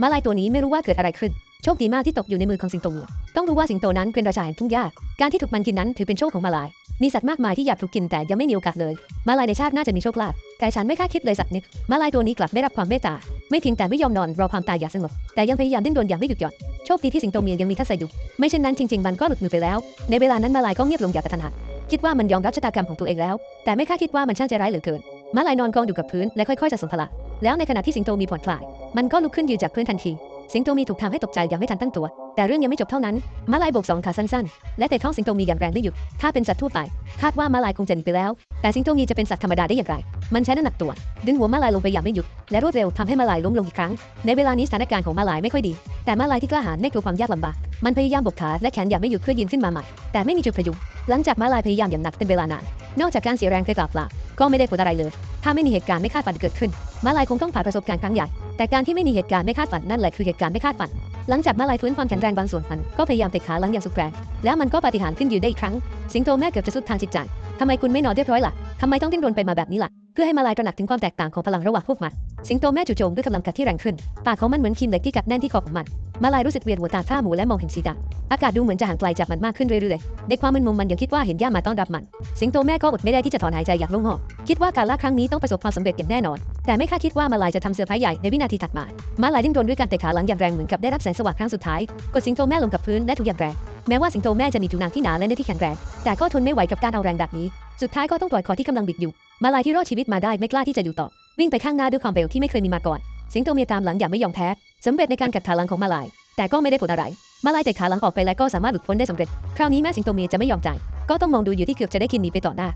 ม้าลายตัวนี้ไม่รู้ว่าเกิดอะไรขึ้น โชคดีมากที่ตกอยู่ในมือของสิงโต ต้องรู้ว่าสิงโตนั้นเป็นราชาแห่งทุ่งหญ้า การที่ถูกมันกินนั้นถือเป็นโชคของม้าลาย มีสัตว์มากมายที่อยากถูกกินแต่ยังไม่มีโอกาสเลยม้าลายในชาติน่าจะมีโชคลาภ แต่ฉันไม่คาดคิดเลยสัตว์นี้ม้าลายตัวนี้กลับได้รับความเมตตา ไม่เพียงแต่ไม่ยอมนอนรอความตายอย่างสงบ แต่ยังพยายามดิ้นรนอย่างไม่หยุดหย่อน โชคดีที่สิงโตเมียยังมีทัศน์อยู่ไม่เช่นนั้นจริงๆมันก็หลุดมือไปแล้ว ในเวลานั้นม้าลายก็เงียบลงอย่างกระทันหันคิดว่ามันยอมรับชะตากรรมของตัวเองแล้ว แต่ไม่คาดคิดว่ามันช่างใจร้ายเหลือเกินม้าลายนอนกองอยู่กับพื้นและค่อยๆจะสนทละ แล้วในขณะที่สิงโตมีผ่อนคลาย มันก็ลุกขึ้นยืนจากพื้นทันที สิงโตมีถูกทำให้ตกใจอย่างไม่ทันตั้งตัว แต่เรื่องยังไม่จบเท่านั้นม้าลายโบกสองขาสั้นๆ และแต่ท้องสิงโตมีอย่างแรงไม่หยุด ถ้าเป็นสัตว์ทั่วไป คาดว่าม้าลายคงจะหนีไปแล้ว แต่สิงโตมีจะเป็นสัตว์ธรรมดาได้อย่างไร มันใช้น้ำหนักตัว ดึงหัวม้าลายลงไปอย่างไม่หยุด และรวดเร็วทำให้ม้าลายล้มลงอีกครั้ง ในเวลานี้สถานการณ์ของม้าลายไม่ค่อยดี แต่ม้าลายที่กล้าหาญไม่กลัวความยากลำบาก มันพยายามบกขาและแขนอย่างไม่หยุดเพื่อยืนขึ้นมาใหม่ แต่ไม่มีจุดพยุง หลังจากมาลายพยายามอย่างหนักเป็นเวลานานนอกจากการเสียแรงเกลับลาก็ไม่ได้ผลอะไรเลย ถ้าไม่มีเหตุการณ์ไม่คาดฝันเกิดขึ้น มาลายคงต้องผ่านประสบการณ์ครั้งใหญ่ แต่การที่ไม่มีเหตุการณ์ไม่คาดฝันนั่นแหละคือเหตุการณ์ไม่คาดฝัน หลังจากมาลายฟื้นความแข็งแรงบางส่วนมันก็พยายามเตะขาหลังอย่างสุดแรง แล้วมันก็ปฏิหารขึ้นยืนได้อีกครั้ง สิงโตแม่เกือบจะสุดทางจิตใจทำไมคุณไม่นอนเรียบร้อยล่ะทำไมต้องดิ้นรนไปมาแบบนี้ล่ะ เพื่อให้มาลายตระหนักถึงความแตกต่างของพลังระหว่างพวกมัน สิงโตแม่จู่โจมด้วยกำลังกัดที่แรงขึ้น ปากของมันเหมือนคีมเหล็กที่กัดแน่นที่คอของมัน มาลายรู้สึกเวียนหัวตาท่าหมูและมองเห็นสีดำอากาศดูเหมือนจะห่างไกลจากมันมากขึ้นเรื่อยๆในความมึนงงมันยังคิดว่าเห็นย่ามาต้อนรับมัน สิงโตแม่ก็อดไม่ได้ที่จะถอนหายใจอย่างโล่งหอกคิดว่าการล่าครั้งนี้ต้องประสบความสำเร็จอย่างแน่นอน แต่ไม่คาดคิดว่ามาลายจะทำเซอร์ไพรส์ใหญ่ในวินาทีถัดมามาลายดิ้นรนด้วยการเตะขาหลังอย่างแรงเหมือนกับได้รับแสงสว่างครั้งสุดท้ายกดสิงโตแม่ลงกับพื้นและถูกอย่างแรงแม้ว่าสิงโตแม่จะมีผิวหนังที่หนาและเนื้อที่แข็งแรงแต่ก็ทนไม่ไหวกับการเอาแรงแบบนี้ สุดท้ายก็ต้องปล่อยคอที่กำลังบิดอยู่ มาลายที่รอดชีวิตมาได้ไม่กล้าที่จะอยู่ต่อ วิ่งไปข้างหน้าด้วยความเร็วที่ไม่เคยมีมาก่อน สิงโตเมียตามหลังอย่างไม่ยอมแพ้สำเร็จในการกัดขาหลังของมาลาย แต่ก็ไม่ได้ผลอะไร มาลายแต่ขาหลังออกไปแล้วก็สามารถหลุดพ้นได้สำเร็จ คราวนี้แม่สิงโตเมียจะไม่ยอมจ่ายก็ต้องมองดูอยู่ที่เกือบจะได้กินหนีไปต่อหน้า